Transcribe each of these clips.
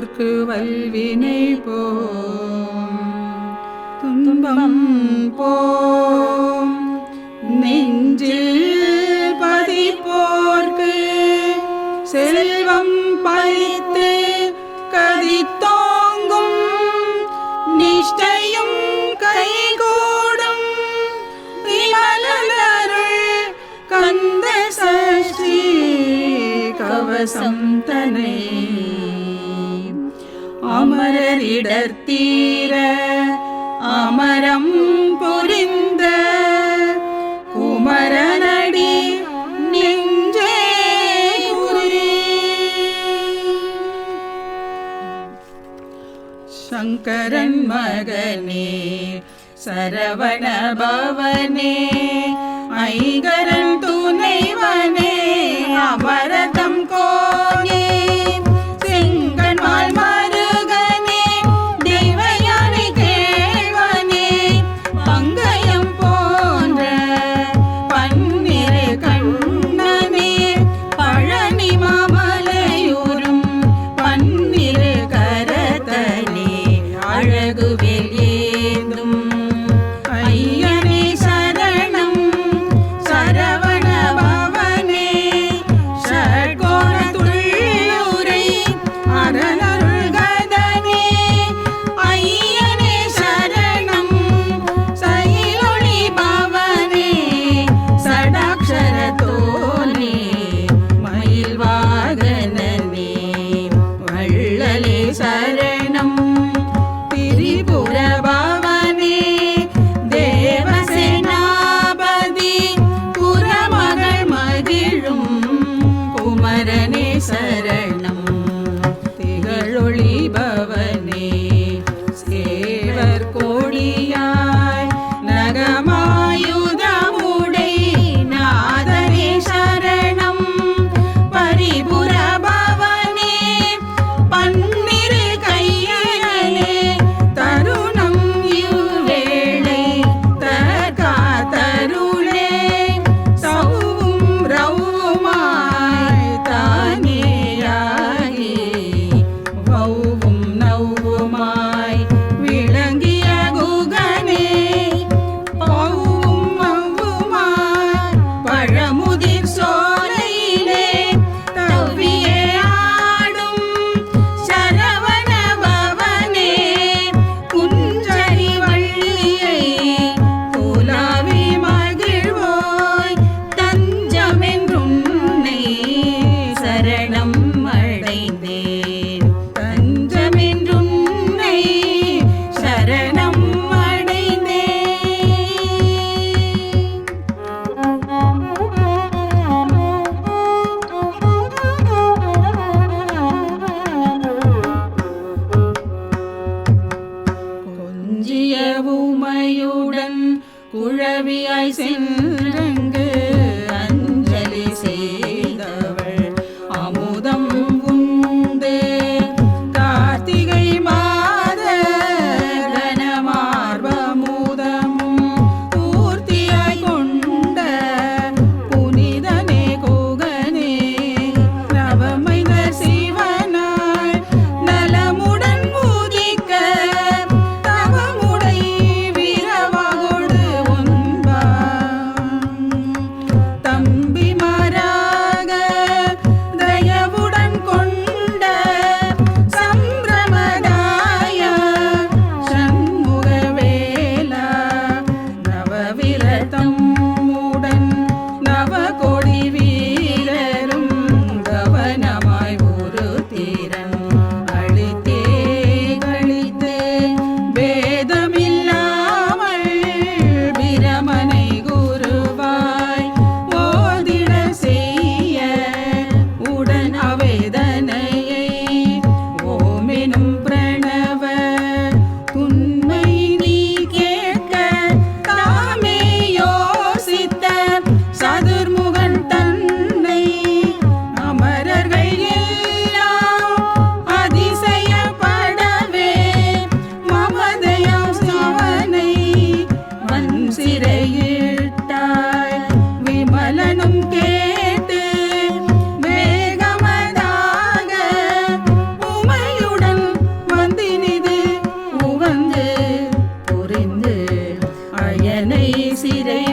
துன்பத்தோர்க்கு வல்வினை போம். துன்பம் போம். நெஞ்சில் பதிப்போர்க்கு செல்வம் பழித்து கதித்தோங்கும். நிஷ்டையும் கைகூடும். விமலருள் கந்த சஷ்டி கவசம் தனை. அமரரிடத்தீர அமரம் புரிந்த குமரனடி நெஞ்சே குறி சங்கரன் மகனே சரவண பவனே ஐகரன் துணைவனே அமரத let them சிறை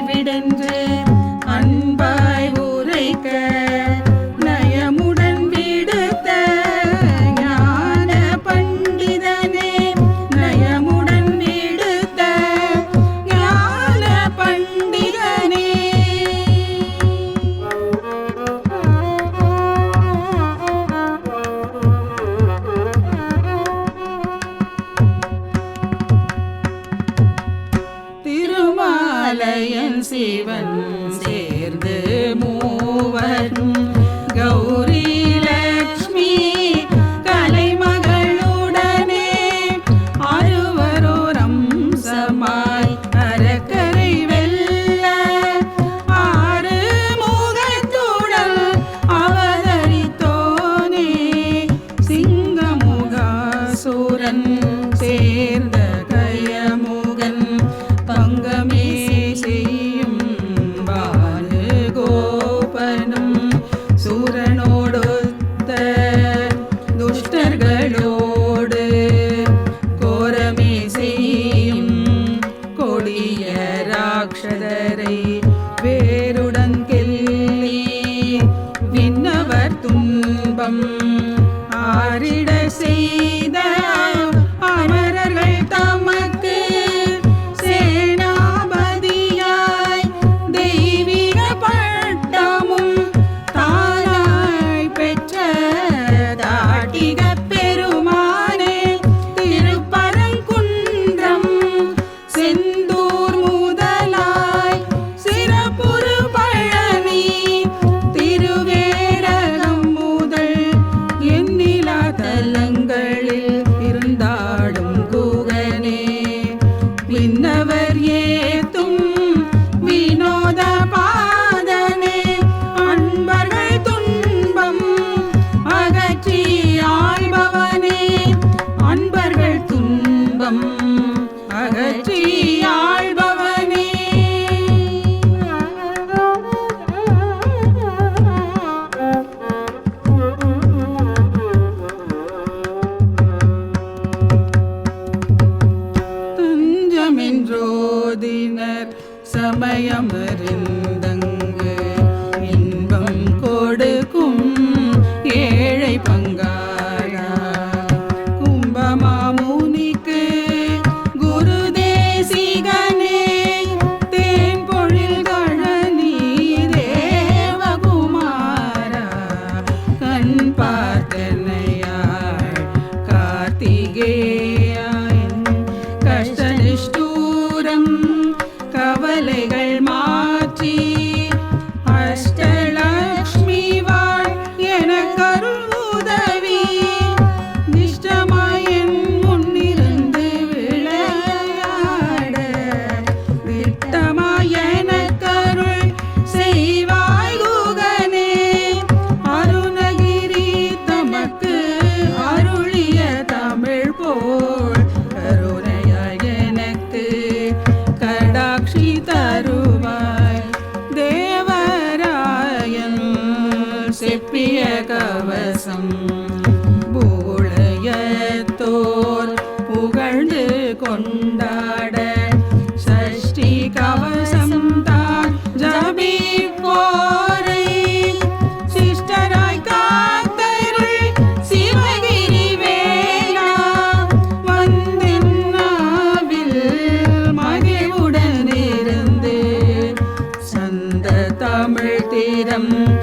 விண்ணவர் ஆயிரம்